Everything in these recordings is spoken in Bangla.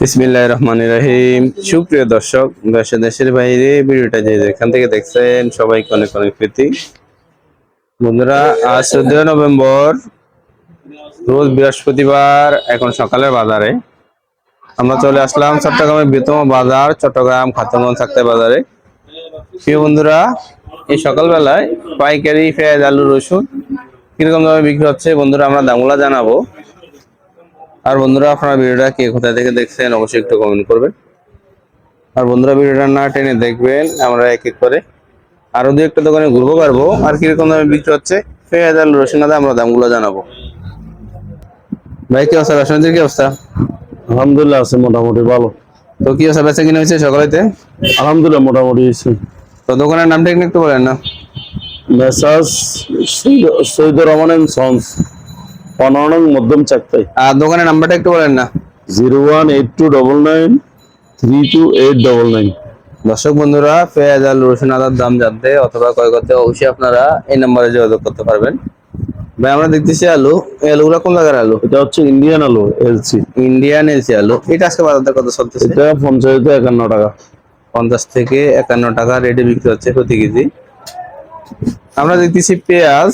বিসমিল্লাহ রহমান রহিম। সুপ্রিয় দর্শক, দেশে দেশের বাইরে ভিডিওটা যে যেখান থেকে দেখছেন, সবাইকে অনেক অনেক প্রীতি। বন্ধুরা, আজ চোদ্দই নভেম্বর, রোজ বৃহস্পতিবার, এখন সকালের বাজারে। আমরা চলে আসলাম চট্টগ্রামের বৃহত্তম বাজার, চট্টগ্রাম খাতমগঞ্জ থাকতে বাজারে। প্রিয় বন্ধুরা, এই সকালবেলায় পাইকারি, পেঁয়াজ, আলু, রসুন কীরকম দামে বিক্রি হচ্ছে? বন্ধুরা, আমরা দামগুলা জানাব। আর বন্ধুরা আপনারা ভিডিওটা কে কোথা থেকে দেখছেন অবশ্যই একটু কমেন্ট করবেন। আর বন্ধুরা ভিডিওটা না টেনে দেখবেন আমরা এক এক করে। আরও দু একটা দোকানে ঘুরবো পারব। আর কীরকম দামে বিক্রি হচ্ছে পেঁয়াজ আলু রসুন আদা আমরা দামগুলো জানাব। ভাই কি অবস্থা? ব্যবসায়ীদের কি অবস্থা? আলহামদুলিল্লাহ আছে মোটামুটি ভালো। তো কি অবস্থা? বেচা কিনে হয়েছে সকালেতে? আলহামদুলিল্লাহ মোটামুটি হয়েছে। তো দোকানের নামটা একটু একটু বলেন না। Messrs Syedur Rahman and sons. পনেরো মধ্যম চাকতাই আর দোকানের নাম্বারটা একটু বলেন না। Zero one eight two double nine three two eight double nine. দর্শক বন্ধুরা পেঁয়াজ আলু রসুন আদার দাম জানতে অথবা ক্রয় করতে অবশ্যই আপনারা এই নম্বরে যোগাযোগ করতে পারবেন। ভাই আমরা দেখতেছি আলু। এই আলুগুলো কোন জায়গার আলু? এটা হচ্ছে ইন্ডিয়ান আলু এলসি ইন্ডিয়ান এলসি আলু। এটা আজকে বাজার কত চলতেছে? এটা পঞ্চায়েতে একান্ন টাকা। পঞ্চাশ থেকে একান্ন টাকা রেটে বিক্রি হচ্ছে প্রতি কেজি। আমরা দেখতেছি পেঁয়াজ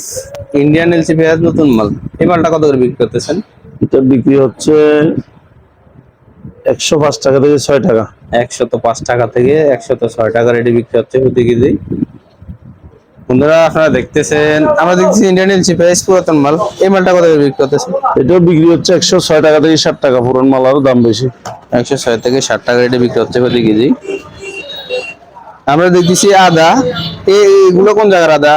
ইন্ডিয়ান এলসি পেঁয়াজ নতুন মাল। এই মালটা কত করে বিক্রি করতেছেন? এটা বিক্রি হচ্ছে একশো পাঁচ টাকা থেকে ছয় টাকা। একশত পাঁচ টাকা থেকে একশত ছয় টাকা রেটে বিক্রি হচ্ছে প্রতি কেজি। বন্ধুরা আপনারা দেখতেছেন আমরা দেখতেছি ইন্ডিয়ান এলসি পেঁয়াজ পুরাতন মাল। এই মালটা কত করে বিক্রি করতেছেন? এটাও বিক্রি হচ্ছে একশো ছয় টাকা থেকে ষাট টাকা পুরন মাল আরও দাম বেশি। একশো ছয় থেকে ষাট টাকা রেটে বিক্রি হচ্ছে প্রতি কেজি। আমরা দেখতেছি আদা এগুলো কোন জায়গার আদা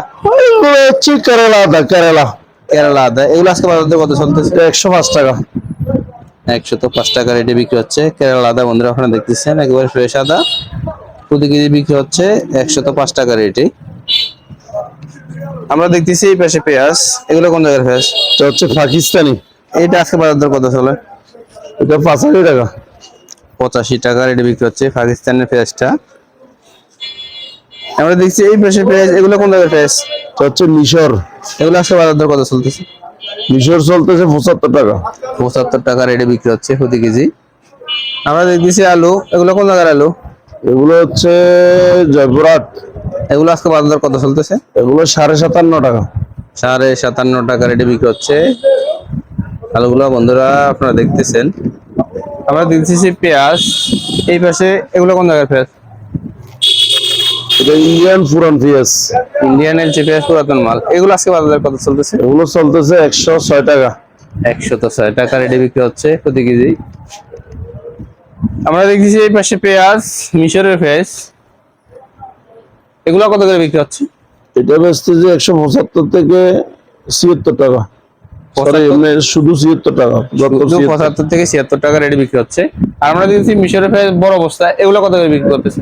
হচ্ছে কেরালা আদা কেরালা। কেরালা আদা এগুলো আজকে বাজারে কত চলতেছে? একশো পাঁচ টাকা। একশো তো পাঁচ টাকা রেটে বিক্রি হচ্ছে। কেরালা আদা বন্ধুরা ওখানে দেখতেছেন একেবারে ফ্রেশ আদা। প্রতি কেজি বিক্রি হচ্ছে একশো তো পাঁচ টাকা রেটে। আমরা দেখতেছি এই পাশে পেঁয়াজ। এগুলো কোন জায়গার পেঁয়াজ? এটা হচ্ছে পাকিস্তানি। এটা আজকে বাজার দর কত চলে? এটা পাঁচাশি টাকা। পঁচাশি টাকা রেটে বিক্রি হচ্ছে পাকিস্তানের পেঁয়াজটা। আমরা দেখছি এই পাশে পেঁয়াজ এগুলো কোন জায়গার পেঁয়াজ হচ্ছে মিশর। এগুলো আজকে বাজার দর কত চলতেছে? মিশর চলতেছে পঁচাত্তর টাকা। পঁচাত্তর টাকা রেটে বিক্রি হচ্ছে প্রতি কেজি। আমরা দেখতেছি আলু এগুলো কোন জায়গার আলু? এগুলো হচ্ছে জয়পুরহাট। এগুলো আজকে বাজার দর কত চলতেছে? এগুলো সাড়ে সাতান্ন টাকা। সাড়ে সাতান্ন টাকা রেটে বিক্রি হচ্ছে। আলুগুলো বন্ধুরা আপনারা দেখতেছেন। আমরা দেখতেছি পেঁয়াজ। এই পাশে এগুলো কোন জায়গার পেঁয়াজ? এটা ইন্ডিয়ান পুরান পেঁয়াজ ইন্ডিয়ান এলচি পেঁয়াজ পুরাতন মাল। এগুলো আজকে বাজার কত চলতেছে? এগুলো চলতেছে একশো ছয় টাকা। একশো তো ছয় টাকা রেটে বিক্রি হচ্ছে প্রতি কেজি। আমরা দেখতেছি এই পাশে পেঁয়াজ মিশরের পেঁয়াজ। এগুলো কত করে বিক্রি হচ্ছে? এটা বেচতেছে একশো পঁচাত্তর থেকে ছিয়াত্তর টাকা। শুধু ছিয়াত্তর টাকা পঁচাত্তর থেকে ছিয়াত্তর টাকা রেটে বিক্রি হচ্ছে। আর আমরা দেখছি মিশরের পেঁয়াজ বড় অবস্থা এগুলো কত করে বিক্রি করতেছে?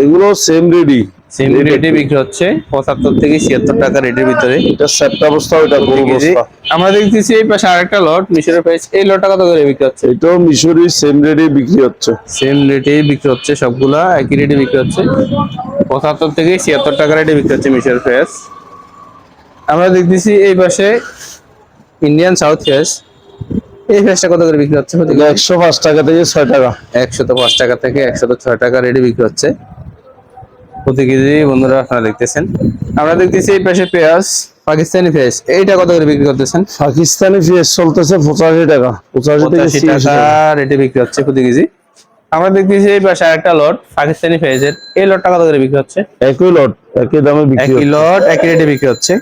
এগুলো সেম রেডি সেম রেটে বিক্রি হচ্ছে। পঁচাত্তর থেকে ছিয়াত্তর টাকা রেটের ভিতরে। এটা সেটটা অবস্থা প্রতি কেজি। অবস্থা। আমরা দেখতেছি এই পাশে আরেকটা লট মিশরের পেঁয়াজ এই লটটা কত করে বিক্রি হচ্ছে? এটাও মিশরি সেম রেডি বিক্রি হচ্ছে। সেম রেটে বিক্রি হচ্ছে সবগুলা একই রেটে বিক্রি হচ্ছে। পঁচাত্তর থেকে ছিয়াত্তর টাকা রেটে বিক্রি হচ্ছে মিশর ফেস আমরা দেখতেছি এই পাশে ইন্ডিয়ান সাউথ ফেস এই ফেসটা কত করে বিক্রি হচ্ছে? একশো পাঁচ টাকা থেকে ছয় টাকা। একশত পাঁচ টাকা থেকে একশত ছয় টাকা রেটে বিক্রি হচ্ছে। প্রতি কেজি বন্ধুরা আপনারা দেখতেছেন। আমরা দেখতেছি এই পাশে পেঁয়াজ পাকিস্তানি পেঁয়াজ। এইটা কত করে বিক্রি করতেছেন? পাকিস্তানি পেঁয়াজ চলতেছে পঁচাশি টাকা। পঁচাশি টাকা রেটে বিক্রি হচ্ছে প্রতি কেজি। আমরা দেখতেছি এই পাশে আরেকটা লট পাকিস্তানি ফেজের এই লটটা কত করে বিক্রি হচ্ছে? একই লট একই দামে বিক্রি একই লট একই রেটে বিক্রি হচ্ছে।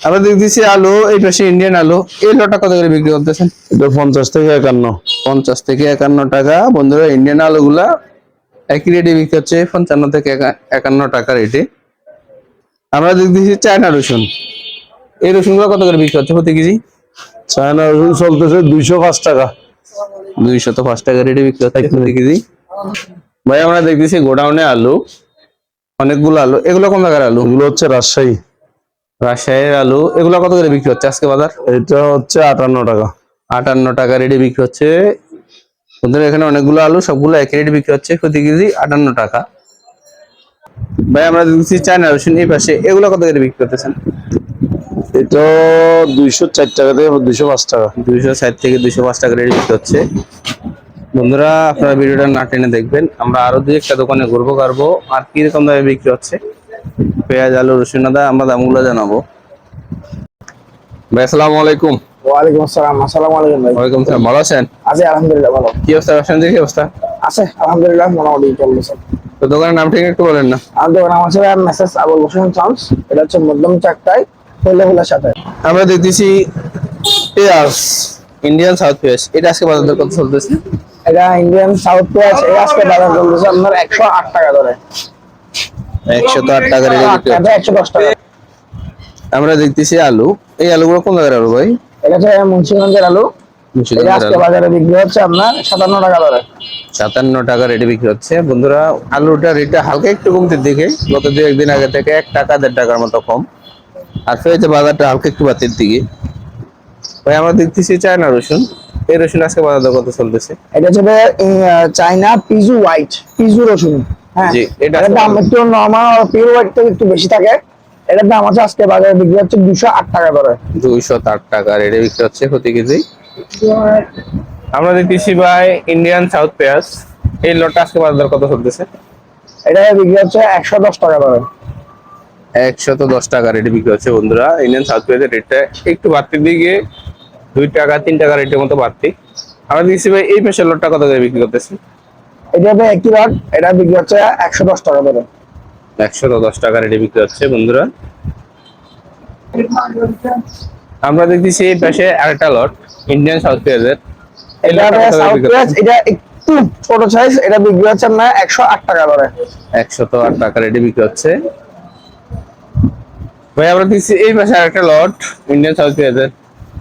আমরা দেখতেছি আলু এই পাশে ইন্ডিয়ান আলু। এই লটটা কত করে বিক্রি করতেছেন? এটা পঞ্চাশ থেকে একান্ন। পঞ্চাশ থেকে একান্ন টাকা। বন্ধুরা ইন্ডিয়ান আলুগুলা একই রেটে বিক্রি হচ্ছে পঞ্চান্ন থেকে একা- একান্ন টাকা রেটে আমরা দেখতেছি চায়না রসুন এই রসুনগুলো কত করে বিক্রি হচ্ছে প্রতি কেজি? চায়না রসুন চলতেছে দুইশো পাঁচ টাকা। দুইশত পাঁচ টাকা রেটে বিক্রি হচ্ছে প্রতি কেজি। ভাই আমরা দেখতেছি গোডাউনে আলু অনেকগুলো আলু। এগুলো কোন জায়গার আলু? এগুলো হচ্ছে রাজশাহী। রাজশাহীর আলু। এগুলো কত করে বিক্রি হচ্ছে আজকে বাজার? এটা হচ্ছে আটান্ন টাকা। আটান্ন টাকা রেটে বিক্রি হচ্ছে ওদের এখানে অনেকগুলো আলু সবগুলো এক রেট বিক্রি হচ্ছে প্রতি কেজি আটান্ন টাকা। ভাই আমরা দেখছি চায়না রসুন এই পাশে এগুলো কত করে বিক্রি করতেছেন? এটা দুইশো চার টাকা থেকে দুইশো পাঁচ টাকা। দুইশো ষাট থেকে দুইশো পাঁচ টাকা রেট বিক্রি হচ্ছে। বন্ধুরা আপনারা ভিডিওটা না টেনে দেখবেন আমরা আরও দুই একটা দোকানে ঘুরবো কারবো আর কীরকম দামে বিক্রি হচ্ছে। পেঁয়াজ আলু রসুন আদা আমরা দামগুলো জানাব। ভাই আসসালামু আলাইকুম। ওয়ালাইকুম আসসালাম। আসসালামু আলাইকুম ভাই। ওয়ালাইকুম সালাম ভালো আছেন? আছে আলহামদুলিল্লাহ ভালো। কি অবস্থা? ব্যবসা কি অবস্থা? আছে আলহামদুলিল্লাহ মোটামুটি চলতেছে তো দোকানের নাম ঠিক একটু বলেন না। আমার দোকান আমার ছিল মেসেজ আবুল হোসেন চান্স এটা হচ্ছে মধ্যম চারটায় হইলে হইলে সাথে। আমরা দেখতেছি পেঁয়াজ ইন্ডিয়ান সাউথ পেঁয়াজ এটা আজকে বাজার দর কত চলতেছে? এটা ইন্ডিয়ান সাউথ পেঁয়াজ এই আজকে বাজার চলতেছে আপনার একশো আট টাকা ধরে একশো তো আট টাকা। একশো দশ টাকা। আমরা দেখতেছি আলু। এই আলুগুলো কোন জায়গার আলু ভাই? এটা হচ্ছে মুন্সিগঞ্জের আলু। এটা আজকে বাজারে বিক্রি হচ্ছে আপনার সাতান্ন টাকা ধরে সাতান্ন টাকা রেটে বিক্রি হচ্ছে। বন্ধুরা আলুটা রেটটা হালকা একটু কমতে দিকে গত দু একদিন আগে থেকে এক টাকা দেড় টাকার মতো কম। আর ফেরতে বাজারটা হালকা একটু বাতির দিকে। ভাই আমরা দেখতেছি চায়না রসুন। এই রসুন আজকে বাজার দর কত চলতেছে? এটা হচ্ছে আহ, পিজু হোয়াইট পিজু রসুন। হ্যাঁ এটা দাম একটু নর্মাল পিওর হোয়াইট থেকে একটু বেশি থাকে। এটার দাম আছে আজকে বাজারে বিক্রি হচ্ছে দুশো আট টাকা করে। দুইশো আট টাকা। রেটে বিক্রি হচ্ছে প্রতি কেজি? আমরা দেখতেছি ভাই ইন্ডিয়ান সাউথ পেঁয়াজ এই লটটা আজকে বাজার দর কত চলতেছে? এটা বিক্রি হচ্ছে একশো দশ টাকা ধরে একশত দশ টাকা রেটে বিক্রি হচ্ছে বন্ধুরা। ইন্ডিয়ান সাউথ পেঁয়াজের রেটটা একটু বাড়তির দিকে দুই টাকা তিন টাকা রেটের মতো বাড়তি। আমরা দেখছি ভাই এই পেশার লটটা কত করে বিক্রি করতেছি? এটা হবে একই রড এটা বিক্রি হচ্ছে একশো দশ টাকা ধরে একশত দশ টাকা রেটে বিক্রি হচ্ছে বন্ধুরা। আমরা দেখতেছি এই পাশে আরেকটা লট ইন্ডিয়ান সাউথ পেঁয়াজের এটা সাউথ পেঁয়াজ একটু ছোট সাইজ এটা বিক্রি হচ্ছে আপনার একশো আট টাকা ধরে একশত আট টাকা রেটে বিক্রি হচ্ছে। ভাই আমরা দেখছি এই পাশে আরেকটা লট ইন্ডিয়ান সাউথ পেঁয়াজের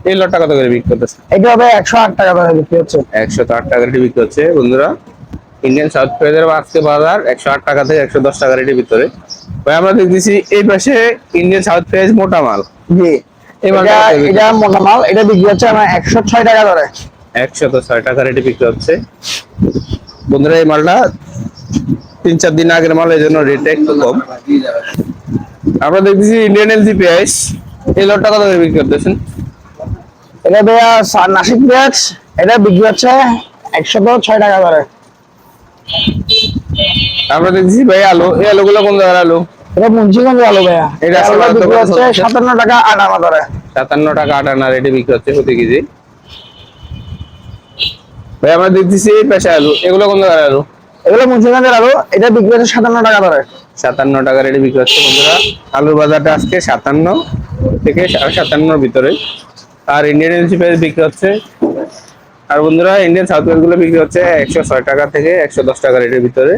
এই লটটা কত করে বিক্রি করতেছে? এটা হবে একশো আট টাকা ধরে বিক্রি হচ্ছে। একশো আট টাকা রেটে বিক্রি হচ্ছে বন্ধুরা। ইন্ডিয়ান সাউথ পেঁয়াজের আজকে বাজার একশো আট টাকা থেকে একশো দশ টাকা রেটের ভিতরে। ভাই আমরা দেখতেছি এই পাশে ইন্ডিয়ান সাউথ পেঁয়াজ মোটা মাল। জি। এটা এটা মোটা মাল এটা বিক্রি হচ্ছে আমার একশো ছয় টাকা ধরে। একশো তো ছয় টাকা রেটে বিক্রি হচ্ছে। বন্ধুরা এই মালটা তিন চার দিন আগের মাল এই জন্য রেটটা একটু কম। আমরা দেখতেছি ইন্ডিয়ান এলজি পেঁয়াজ এই লটটা কত করে বিক্রি করতেছেন? এটা ভাইয়া নাসিক পেঁয়াজ এটা বিক্রি হচ্ছে একশো ছয় টাকা ধরে। আমরা দেখতেছি ভাই আলু। এই আলুগুলো কোন জায়গার আলু? এটা মুন্সিগঞ্জের আলু ভাইয়া। এটা আসলে বিক্রি হচ্ছে সাতান্ন টাকা আট আনা ধরে। সাতান্ন টাকা আটান্ন রেটে বিক্রি হচ্ছে প্রতি কেজি। ভাই আমরা দেখতেছি এই পেশা আলু। এগুলো কোন জায়গার আলু? এগুলো মুন্সিগঞ্জের আলু। এটা বিক্রি হচ্ছে সাতান্ন টাকা ধরে। সাতান্ন টাকা রেটে বিক্রি হচ্ছে বন্ধুরা আলুর বাজারটা আজকে সাতান্ন থেকে সাড়ে সাতান্নর ভিতরে আর ইন্ডিয়ান এলসি বিক্রি হচ্ছে আর বন্ধুরা ইন্ডিয়ান সাউথগুলো বিক্রি হচ্ছে একশো ছয় টাকা থেকে একশো দশ টাকা রেটের ভিতরে।